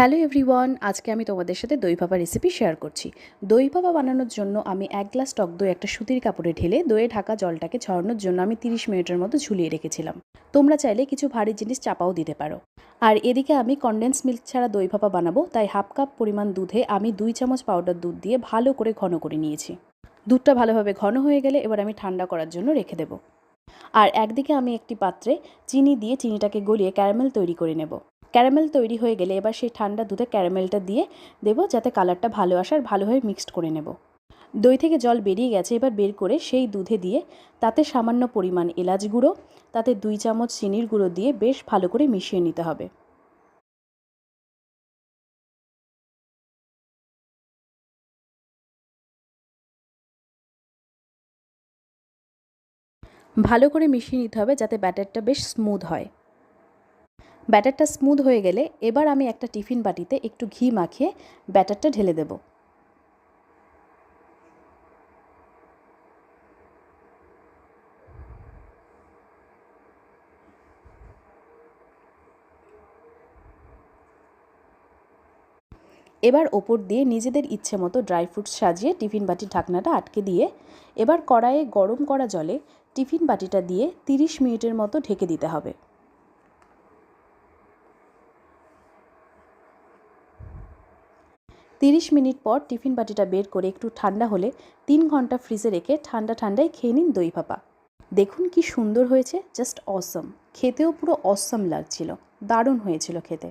Hello everyone, আজকে আমি তোমাদের সাথে দই ভাপা রেসিপি শেয়ার করছি। দই ভাপা বানানোর জন্য আমি এক গ্লাস টক দই, একটা সুতির কাপড়ে ঢেলে দইয়ে ঢাকা জলটাকে ছড়ানোর জন্য আমি 30 মিনিটের মতো ঝুলিয়ে রেখেছিলাম। তোমরা চাইলে কিছু ভারী জিনিস চাপাও দিতে পারো। আর এদিকে আমি কনডেন্স মিল্ক ছাড়া দই ভাপা বানাবো, তাই হাফ কাপ পরিমাণ দুধে আমি দুই চামচ পাউডার দুধ দিয়ে ভালো করে ঘন করে নিয়েছি। দুধটা ভালোভাবে ঘন হয়ে গেলে এবার আমি ঠান্ডা করার জন্য রেখে দেবো। আর একদিকে আমি একটি পাত্রে চিনি দিয়ে চিনিটাকে গলিয়ে ক্যারামেল তৈরি করে নেব। ক্যারামেল তৈরি হয়ে গেলে এবার সেই ঠান্ডা দুধে ক্যারামেলটা দিয়ে দেবো যাতে কালারটা ভালো আসে আর ভালোভাবে মিক্সড করে নেব। দই থেকে জল বেরিয়ে গেছে, এবার বের করে সেই দুধে দিয়ে তাতে সামান্য পরিমাণ এলাচ গুঁড়ো, তাতে দুই চামচ চিনির গুঁড়ো দিয়ে বেশ ভালো করে মিশিয়ে নিতে হবে। ভালো করে মিশিয়ে নিতে হবে যাতে ব্যাটারটা বেশ স্মুথ হয়। ব্যাটারটা স্মুথ হয়ে গেলে এবার আমি একটা টিফিন বাটিতে একটু ঘি মাখিয়ে ব্যাটারটা ঢেলে দেব। এবার ওপর দিয়ে নিজেদের ইচ্ছে মতো ড্রাই ফ্রুটস সাজিয়ে টিফিন বাটির ঢাকনাটা আটকে দিয়ে এবার কড়াইয়ে গরম করা জলে টিফিন বাটিটা দিয়ে তিরিশ মিনিটের মতো ঢেকে দিতে হবে। তিরিশ মিনিট পর টিফিন বাটিটা বের করে একটু ঠান্ডা হলে তিন ঘণ্টা ফ্রিজে রেখে ঠান্ডা ঠান্ডায় খেয়ে নিন দই ভাপা। দেখুন কি সুন্দর হয়েছে জাস্ট অসম খেতেও পুরো অসম লাগছিল, দারুণ হয়েছিল খেতে।